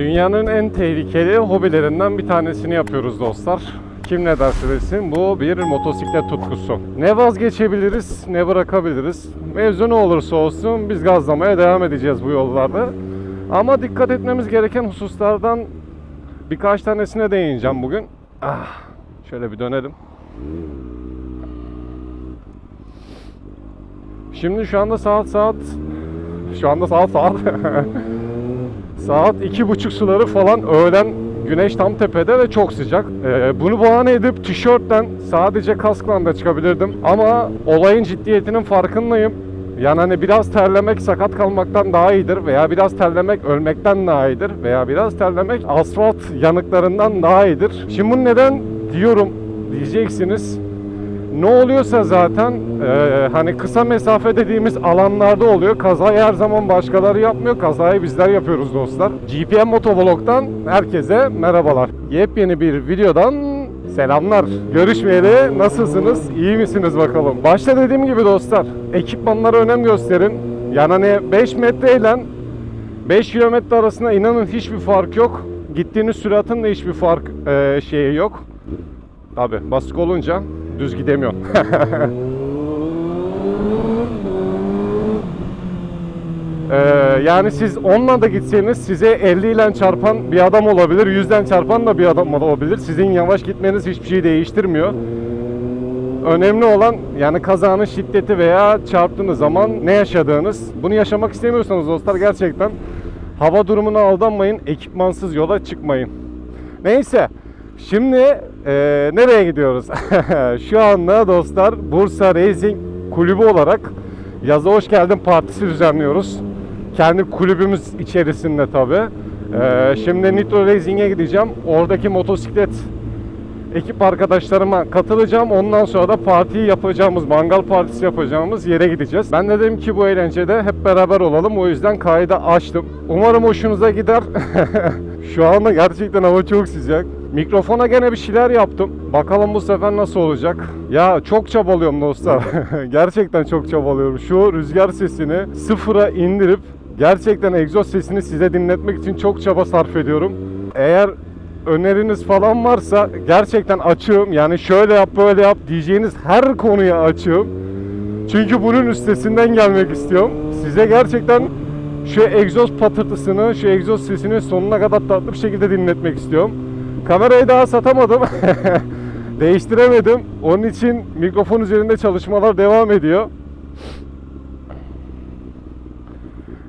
Dünyanın en tehlikeli hobilerinden bir tanesini yapıyoruz dostlar. Kim ne derse desin bu bir motosiklet tutkusu. Ne vazgeçebiliriz ne bırakabiliriz. Mevzu ne olursa olsun biz gazlamaya devam edeceğiz bu yollarda. Ama dikkat etmemiz gereken hususlardan birkaç tanesine değineceğim bugün. Ah, şöyle bir dönelim. Şimdi şu anda saat saat şu anda saat saat saat iki buçuk suları falan öğlen güneş tam tepede ve çok sıcak. Ee, bunu bahane edip tişörtten sadece kaskla da çıkabilirdim. Ama olayın ciddiyetinin farkındayım. Yani hani biraz terlemek sakat kalmaktan daha iyidir veya biraz terlemek ölmekten daha iyidir veya biraz terlemek asfalt yanıklarından daha iyidir. Şimdi bunu neden diyorum diyeceksiniz. Ne oluyorsa zaten e, hani kısa mesafe dediğimiz alanlarda oluyor. Kazayı her zaman başkaları yapmıyor. Kazayı bizler yapıyoruz dostlar. GPM Motovlog'dan herkese merhabalar. Yepyeni bir videodan selamlar. Görüşmeyeli nasılsınız? İyi misiniz bakalım? Başta dediğim gibi dostlar ekipmanlara önem gösterin. Yani hani 5 metre ile 5 kilometre arasında inanın hiçbir fark yok. Gittiğiniz süratin de hiçbir fark e, şeyi yok. Tabi basık olunca düz gidemiyorsun. Ee, yani siz onunla da gitseniz size 50 ile çarpan bir adam olabilir, 100'den çarpan da bir adam olabilir. Sizin yavaş gitmeniz hiçbir şeyi değiştirmiyor. Önemli olan yani kazanın şiddeti veya çarptığınız zaman ne yaşadığınız. Bunu yaşamak istemiyorsanız dostlar gerçekten hava durumuna aldanmayın, ekipmansız yola çıkmayın. Neyse, şimdi e, nereye gidiyoruz? Şu anda dostlar Bursa Racing Kulübü olarak Yaza Hoş Geldin Partisi düzenliyoruz. Kendi kulübümüz içerisinde tabi. şimdi Nitro Racing'e gideceğim. Oradaki motosiklet ekip arkadaşlarıma katılacağım. Ondan sonra da partiyi yapacağımız, mangal partisi yapacağımız yere gideceğiz. Ben de dedim ki bu eğlencede hep beraber olalım. O yüzden kaydı açtım. Umarım hoşunuza gider. Şu anda gerçekten hava çok sıcak. Mikrofona gene bir şeyler yaptım. Bakalım bu sefer nasıl olacak. Ya çok çabalıyorum dostlar. gerçekten çok çabalıyorum. Şu rüzgar sesini sıfıra indirip gerçekten egzoz sesini size dinletmek için çok çaba sarf ediyorum. Eğer öneriniz falan varsa gerçekten açığım. Yani şöyle yap böyle yap diyeceğiniz her konuya açığım. Çünkü bunun üstesinden gelmek istiyorum. Size gerçekten şu egzoz patırtısını, şu egzoz sesini sonuna kadar tatlı bir şekilde dinletmek istiyorum. Kamerayı daha satamadım. Değiştiremedim. Onun için mikrofon üzerinde çalışmalar devam ediyor.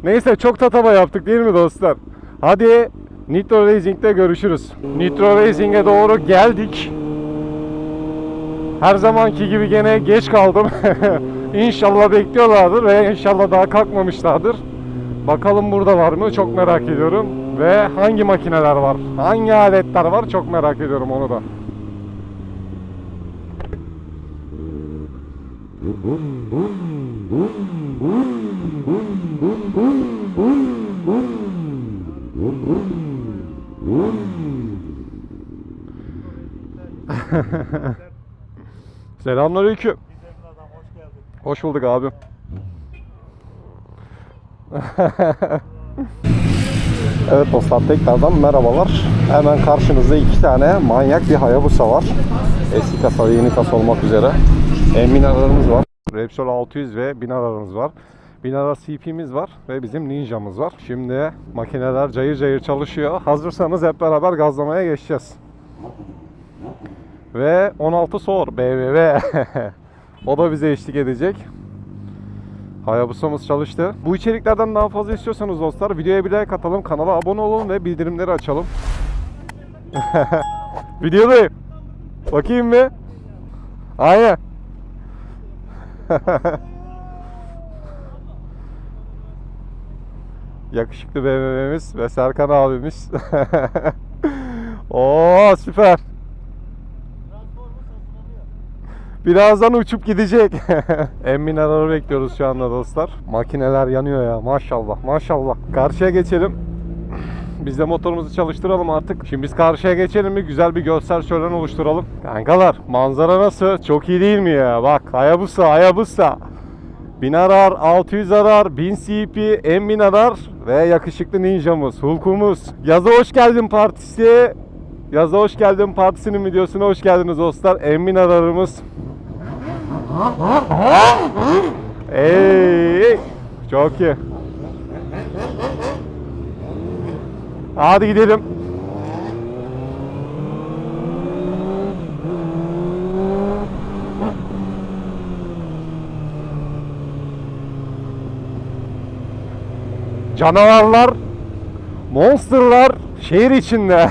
Neyse çok tatava yaptık değil mi dostlar? Hadi Nitro Racing'de görüşürüz. Nitro Racing'e doğru geldik. Her zamanki gibi gene geç kaldım. inşallah bekliyorlardır ve inşallah daha kalkmamışlardır. Bakalım burada var mı? Çok merak ediyorum. Ve hangi makineler var? Hangi aletler var? Çok merak ediyorum onu da. Selamünaleyküm. hoş bulduk abim. evet dostlar tekrardan merhabalar. Hemen karşınızda iki tane manyak bir Hayabusa var. Eski kasa yeni kasa olmak üzere. E, Minarlarımız var. Repsol 600 ve Binarlarımız var. Binara CP'miz var ve bizim Ninja'mız var. Şimdi makineler cayır cayır çalışıyor. Hazırsanız hep beraber gazlamaya geçeceğiz. Ve 16 Sor BBB. o da bize eşlik edecek. Hayabusa'mız çalıştı. Bu içeriklerden daha fazla istiyorsanız dostlar videoya bir like atalım, kanala abone olalım ve bildirimleri açalım. Videodayım. Bakayım mı? Aynen. Yakışıklı BMW'miz ve Serkan abimiz. Oo süper. Birazdan uçup gidecek. Emin araları bekliyoruz şu anda dostlar. Makineler yanıyor ya maşallah maşallah. Karşıya geçelim. Biz de motorumuzu çalıştıralım artık. Şimdi biz karşıya geçelim mi güzel bir görsel şölen oluşturalım. Kankalar manzara nasıl? Çok iyi değil mi ya? Bak Hayabusa Hayabusa. 1000 arar, 600 arar, 1000 CP, M1000 arar. ve yakışıklı ninjamız, Hulk'umuz. Yaza hoş geldin partisi. Yaza hoş geldin partisinin videosuna hoş geldiniz dostlar. Emin ararımız. Ey, çok iyi. Hadi gidelim. Canavarlar, monsterlar şehir içinde.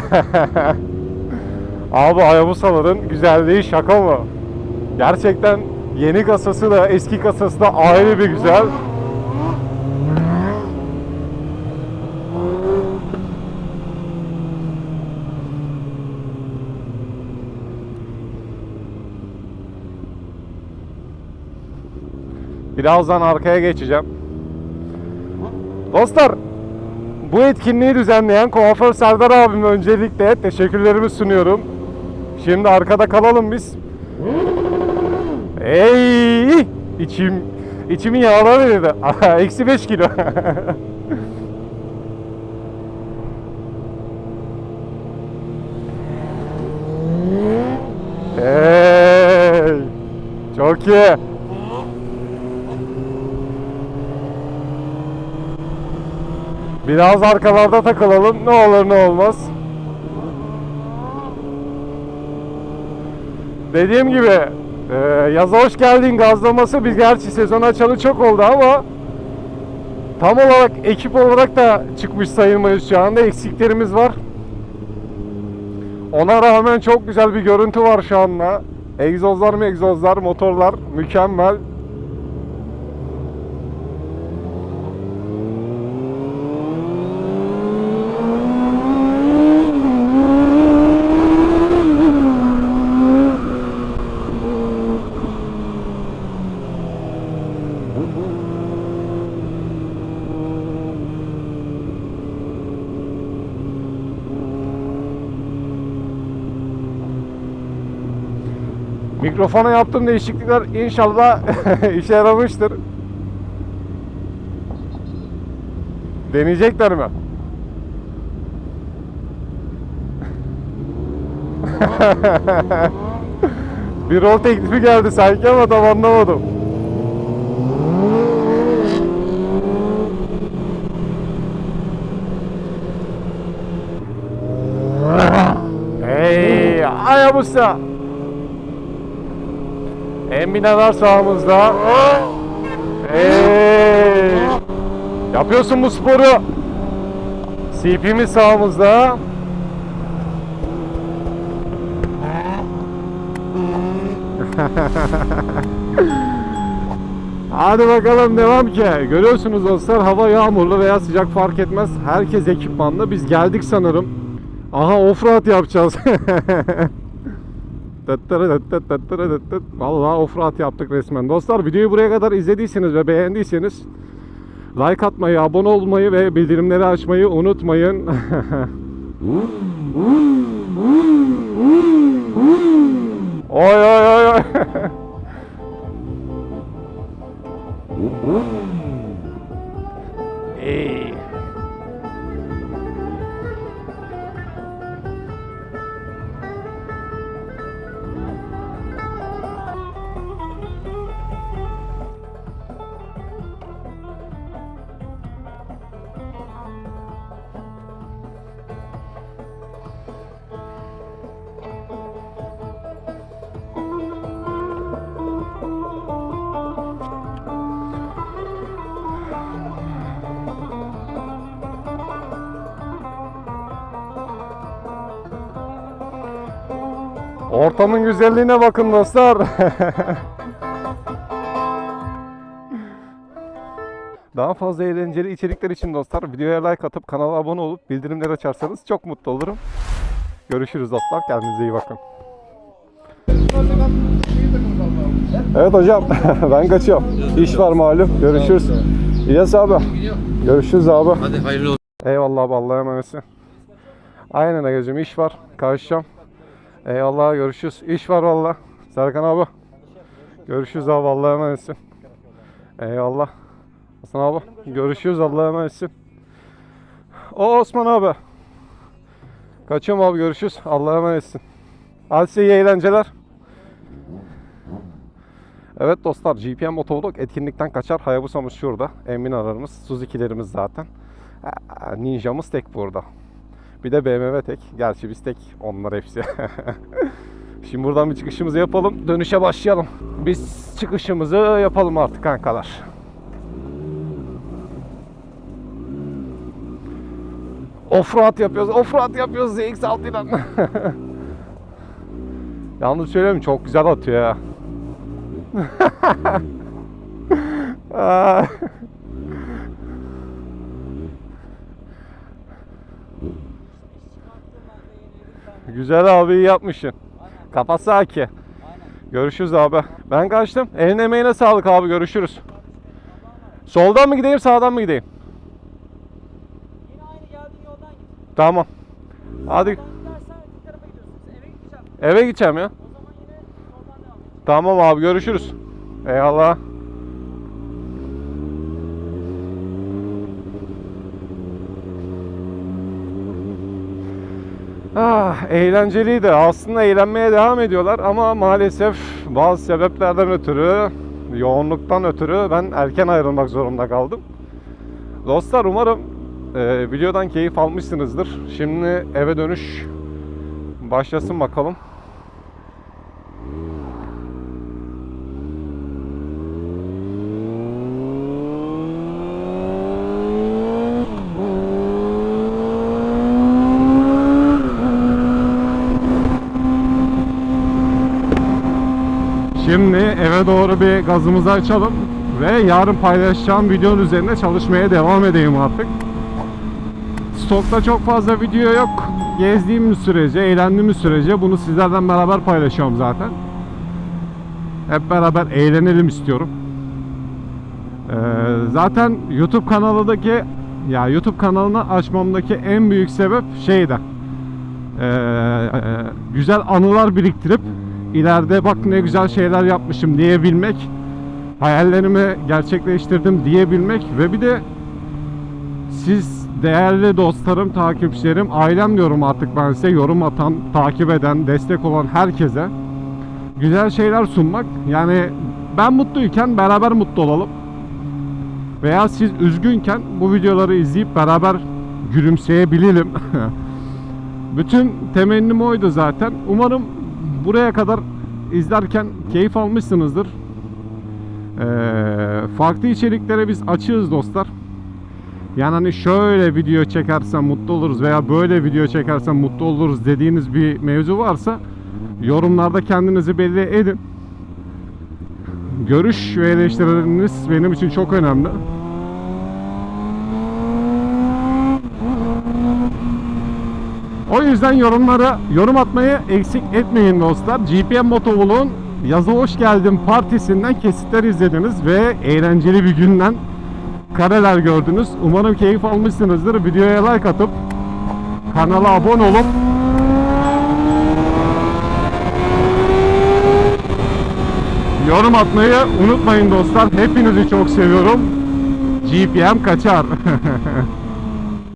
Abi Hayabusa'ların güzelliği şaka mı? Gerçekten yeni kasası da eski kasası da ayrı bir güzel. Birazdan arkaya geçeceğim. Dostlar, bu etkinliği düzenleyen kuaför Serdar abime öncelikle teşekkürlerimi sunuyorum. Şimdi arkada kalalım biz. Ey! İçim, içimi yağlar dedi. Eksi 5 kilo. Hey! Çok iyi. Biraz arkalarda takılalım. Ne olur ne olmaz. Dediğim gibi e, yaza hoş geldin gazlaması biz gerçi sezon açalı çok oldu ama tam olarak ekip olarak da çıkmış sayılmayız şu anda eksiklerimiz var. Ona rağmen çok güzel bir görüntü var şu anda. Egzozlar mı egzozlar, motorlar mükemmel. Mikrofona yaptığım değişiklikler inşallah işe yaramıştır. Deneyecekler mi? bir rol teklifi geldi sanki ama tam anlamadım. Hey, Hayabusa. Embinalar sağımızda. Hey! Yapıyorsun bu sporu. CP'miz sağımızda. Hadi bakalım devam ki. Görüyorsunuz dostlar hava yağmurlu veya sıcak fark etmez. Herkes ekipmanlı. Biz geldik sanırım. Aha offroad yapacağız. Vallahi offroad yaptık resmen. Dostlar videoyu buraya kadar izlediyseniz ve beğendiyseniz like atmayı, abone olmayı ve bildirimleri açmayı unutmayın. oy oy. Ortamın güzelliğine bakın dostlar. Daha fazla eğlenceli içerikler için dostlar videoya like atıp kanala abone olup bildirimleri açarsanız çok mutlu olurum. Görüşürüz dostlar. Kendinize iyi bakın. Evet hocam ben kaçıyorum. İş var malum. Görüşürüz. İlyas abi. Görüşürüz abi. Hadi hayırlı olsun. Eyvallah abi Allah'a emanetsin. Aynen Agacığım iş var. Karışacağım. Eyvallah görüşürüz. İş var valla. Serkan abi. Görüşürüz abi Allah'a emanetsin. Eyvallah. Hasan abi. Görüşürüz Allah'a emanetsin. O Osman abi. Kaçıyorum abi görüşürüz. Allah'a emanetsin. Hadi size iyi eğlenceler. Evet dostlar GPM Motovlog etkinlikten kaçar. Hayabusa'mız şurada. Emin ararımız. Suzuki'lerimiz zaten. Ninja'mız tek burada. Bir de BMW tek. Gerçi biz tek. Onlar hepsi. Şimdi buradan bir çıkışımızı yapalım. Dönüşe başlayalım. Biz çıkışımızı yapalım artık kankalar. Offroad yapıyoruz. Offroad yapıyoruz ZX6 ile. Yalnız söyleyeyim çok güzel atıyor ya. Güzel abi iyi yapmışsın. Kafası haki. Görüşürüz abi. Ben kaçtım. Eline emeğine sağlık abi görüşürüz. Soldan mı gideyim sağdan mı gideyim? Yine aynı geldiğin yoldan git. Tamam. Hadi. Eve gideceğim. ya. Tamam abi görüşürüz. Eyvallah. Ah, eğlenceliydi. Aslında eğlenmeye devam ediyorlar ama maalesef bazı sebeplerden ötürü, yoğunluktan ötürü ben erken ayrılmak zorunda kaldım. Dostlar umarım e, videodan keyif almışsınızdır. Şimdi eve dönüş başlasın bakalım. Eve doğru bir gazımızı açalım ve yarın paylaşacağım videonun üzerine çalışmaya devam edeyim artık. Stokta çok fazla video yok. Gezdiğim sürece, eğlendiğim sürece bunu sizlerden beraber paylaşıyorum zaten. Hep beraber eğlenelim istiyorum. Ee, zaten YouTube kanalındaki ya YouTube kanalını açmamdaki en büyük sebep şeydi. Ee, e, güzel anılar biriktirip ileride bak ne güzel şeyler yapmışım diyebilmek, hayallerimi gerçekleştirdim diyebilmek ve bir de siz değerli dostlarım, takipçilerim, ailem diyorum artık ben size yorum atan, takip eden, destek olan herkese güzel şeyler sunmak. Yani ben mutluyken beraber mutlu olalım. Veya siz üzgünken bu videoları izleyip beraber gülümseyebilelim. Bütün temennim oydu zaten. Umarım buraya kadar izlerken keyif almışsınızdır. Ee, farklı içeriklere biz açığız dostlar. Yani hani şöyle video çekersem mutlu oluruz veya böyle video çekersem mutlu oluruz dediğiniz bir mevzu varsa yorumlarda kendinizi belli edin. Görüş ve eleştirileriniz benim için çok önemli. O yüzden yorumlara yorum atmayı eksik etmeyin dostlar. GPM Motovlog'un Yazı Hoş Geldin partisinden kesitler izlediniz ve eğlenceli bir günden kareler gördünüz. Umarım keyif almışsınızdır. Videoya like atıp kanala abone olup yorum atmayı unutmayın dostlar. Hepinizi çok seviyorum. GPM kaçar.